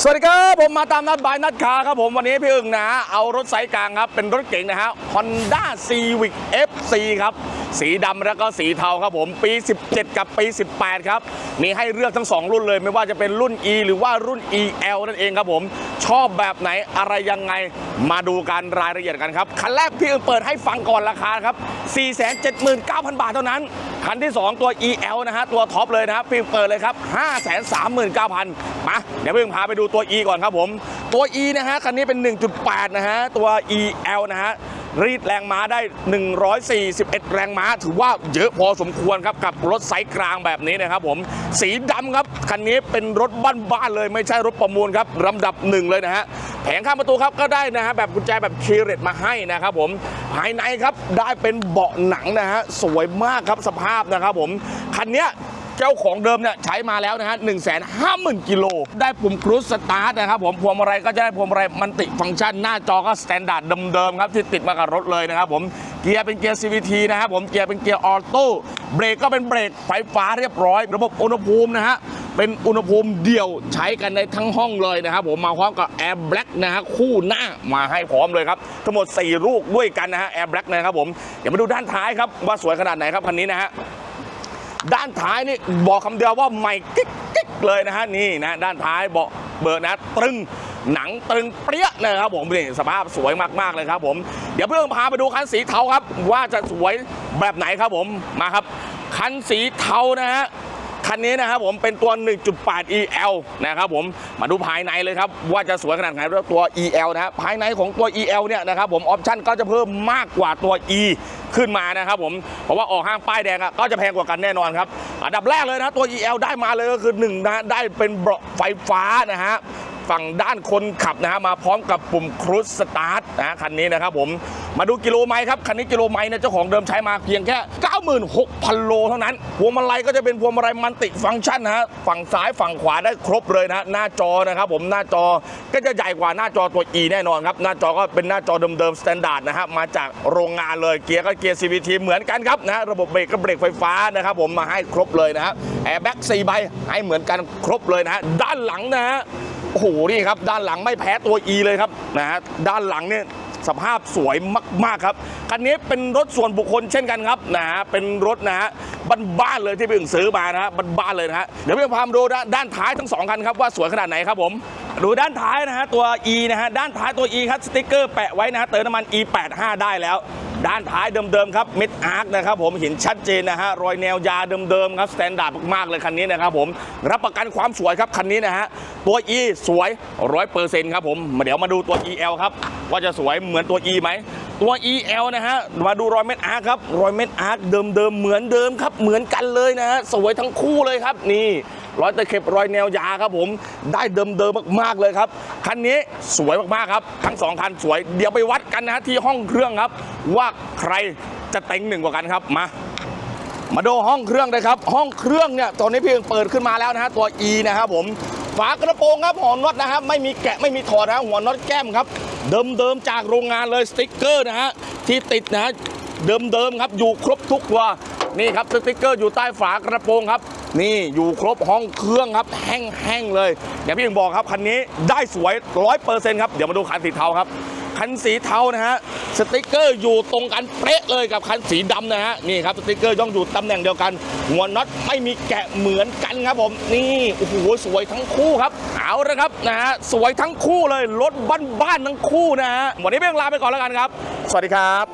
สวัสดีครับ ผมมาตามนัดบายนัดคาครับผมวันนี้พี่อึ่งนะ เอารถไซส์กลางครับ เป็นรถเก๋งนะฮะ Honda Civic FC ครับ สีดำแล้วก็สีเทาครับผมปี 17 กับปี 18 ครับ มีให้เลือกทั้ง 2 รุ่นเลย ไม่ว่าจะเป็นรุ่น E หรือว่ารุ่น EL นั่นเองครับผม ชอบแบบไหนอะไรยังไงมาดูกันรายละเอียดกันครับ คันแรกพี่อึ่งเปิดให้ฟังก่อนราคาครับ 479,000 บาทเท่านั้น คันที่ 2 ตัว EL นะฮะ ตัวท็อปเลยนะครับฟิล์มเปิดเลยครับ 539,000 มา เดี๋ยวเพิ่งพาไปดูตัว E ก่อนครับผม ตัว E นะฮะ คันนี้เป็น 1.8 นะฮะ ตัว EL นะฮะ รีดแรงม้าได้ 141 แรงม้า ถือว่าเยอะพอสมควรครับกับรถไซส์กลางแบบนี้นะครับผม สีดำครับ คันนี้เป็นรถบ้านๆเลยไม่ใช่รถประมูลครับลำดับหนึ่งเลยนะฮะแผงข้างประตูครับก็ได้นะฮะแบบกุญแจแบบคีเรตมาให้นะครับผมภายในครับได้เป็นเบาะหนังนะฮะสวยมากครับสภาพนะครับผมคันเนี้ย เจ้าของเดิมเนี่ยใช้มาแล้วนะฮะหนึ่งแสนห้าหมื่นกิโล ได้ปุ่มครูซสตาร์ทนะครับผมพวงมาลัยก็จะได้พวงมาลัยมันติฟังก์ชันหน้าจอก็สแตนดาร์ดเดิมๆครับที่ติดมากับรถเลยนะครับผมเกียร์เป็นเกียร์ CVT นะครับผมเกียร์เป็นเกียร์ออโต้เบรกก็เป็นเบรกไฟฟ้าเรียบร้อย ระบบอุณหภูมินะฮะเป็นอุณหภูมิเดี่ยวใช้กันในทั้งห้องเลยนะครับผมมาพร้อมกับแอร์แบล็กนะฮะคู่หน้ามาให้พร้อมเลยครับ ทั้งหมด 4 ลูกด้วยกันนะฮะแอร์แบล็กนะครับผมเดี๋ยวมาดูด้านท้ายครับว่าสวยขนาดไหนครับคันนี้นะฮะ ด้านท้ายนี่บอกคำเดียวว่าใหม่กิ๊กกิ๊กเลยนะฮะนี่นะด้านท้ายเบาะเบิร์นะตรึงหนังตรึงเปรี้ยนะครับผมนี่สภาพสวยมากๆเลยครับผมเดี๋ยวเพื่อนพาไปดูคันสีเทาครับ ว่าจะสวยแบบไหนครับผมมาครับ คันสีเทานะฮะคันนี้นะครับผมเป็นตัว 1.8 EL นะครับผมมาดูภายในเลยครับ ว่าจะสวยขนาดไหนด้วยตัว EL นะฮะภายในของตัว EL เนี่ยนะครับผมออปชั่นก็จะเพิ่มมากกว่าตัว E ขึ้นมานะครับผมเพราะว่าออกห้างป้ายแดงอะก็จะแพงกว่ากันแน่นอนครับอันดับแรกเลยนะตัว EL ได้มาเลยก็คือ1นะได้เป็นเบาะไฟฟ้านะฮะฝั่งด้านคนขับนะฮะมาพร้อมกับปุ่มครุสสตาร์ทนะคันนี้นะครับผม มาดูกิโลไมล์ครับคันนี้กิโลไมล์เนี่ยเจ้าของเดิมใช้มาเพียงแค่ 96,000 โลเท่านั้นพวงมาลัยก็จะเป็นพวงมาลัยมันติฟังก์ชันนะฮะฝั่งซ้ายฝั่งขวาได้ครบเลยนะหน้าจอนะครับผมหน้าจอก็จะใหญ่กว่าหน้าจอตัว E แน่นอนครับหน้าจอก็เป็นหน้าจอเดิมๆสแตนดาร์ดนะฮะมาจากโรงงานเลยเกียร์ก็เกียร์ CVT เหมือนกันครับนะระบบเบรกก็เบรกไฟฟ้านะครับผมมาให้ครบเลยนะฮะแอร์แบ็ก4ใบให้เหมือนกันครบเลยนะฮะด้านหลังนะฮะโอ้โหนี่ครับด้านหลังไม่แพ้ตัว E เลยครับนะฮะด้านหลังเนี่ย สภาพสวยมาก ๆ ครับ คันนี้เป็นรถส่วนบุคคลเช่นกันครับนะฮะเป็นรถนะฮะบ้านๆเลยที่พี่อึ่งซื้อมานะฮะบ้านๆเลยนะฮะเดี๋ยวพี่พามาดูด้านด้านท้ายทั้งสองคันครับว่าสวยขนาดไหนครับผมดูด้านท้ายนะฮะตัว E นะฮะด้านท้ายตัว E ครับสติ๊กเกอร์แปะไว้นะฮะเติมน้ำมัน E85 ได้แล้ว ด้านท้ายเดิมๆครับมิดอาร์คนะครับผมเห็นชัดเจนนะฮะรอยแนวยาเดิมๆครับสแตนดาร์ดมากๆเลยคันนี้นะครับผมรับประกันความสวยครับคันนี้นะฮะตัว E สวยร้อยเปอร์เซ็นต์ครับผมมาเดี๋ยวมาดูตัว EL ครับว่าจะสวยเหมือนตัว E ไหมตัว EL นะฮะมาดูรอยเม็ดอาร์คครับรอยเม็ดอาร์คเดิมๆเหมือนเดิมครับเหมือนกันเลยนะฮะสวยทั้งคู่เลยครับนี่ รอยตะเข็บรอยแนวยาครับผม ได้เดิมๆมมากๆเลยครับ คันนี้สวยมากๆครับ ทั้งสองคันสวย เดี๋ยวไปวัดกันนะฮะที่ห้องเครื่องครับ ว่าใครจะเต็งหนึ่งกว่ากันครับมามาดูห้องเครื่องเลยครับ ห้องเครื่องเนี่ยตอนนี้เพียงเปิดขึ้นมาแล้วนะฮะตัว E นะครับผมฝากระโปรงครับหัวน็อตนะครับไม่มีแกะไม่มีถอดนะหัวน็อตแก้มครับ เดิมๆจากโรงงานเลยสติ๊กเกอร์นะฮะที่ติดนะฮะเดิมๆครับอยู่ครบทุกตัวนี่ครับสติ๊กเกอร์อยู่ใต้ฝากระโปรงครับ นี่อยู่ครบห้องเครื่องครับ แห้งๆเลยอย่างพี่ยังบอกครับคันนี้ได้สวยร้อยเปอร์เซ็นต์ครับ เดี๋ยวมาดูคันสีเทาครับ คันสีเทานะฮะสติกเกอร์อยู่ตรงกันเป๊ะเลยกับคันสีดำนะฮะนี่ครับสติกเกอร์ย่องอยู่ตำแหน่งเดียวกัน หัวน็อตไม่มีแกะเหมือนกันครับผมนี่โอ้โหสวยทั้งคู่ครับเอาละครับนะฮะสวยทั้งคู่เลยรถบ้านๆทั้งคู่นะฮะวันนี้เพียงลาไปก่อนแล้วกันครับ สวัสดีครับ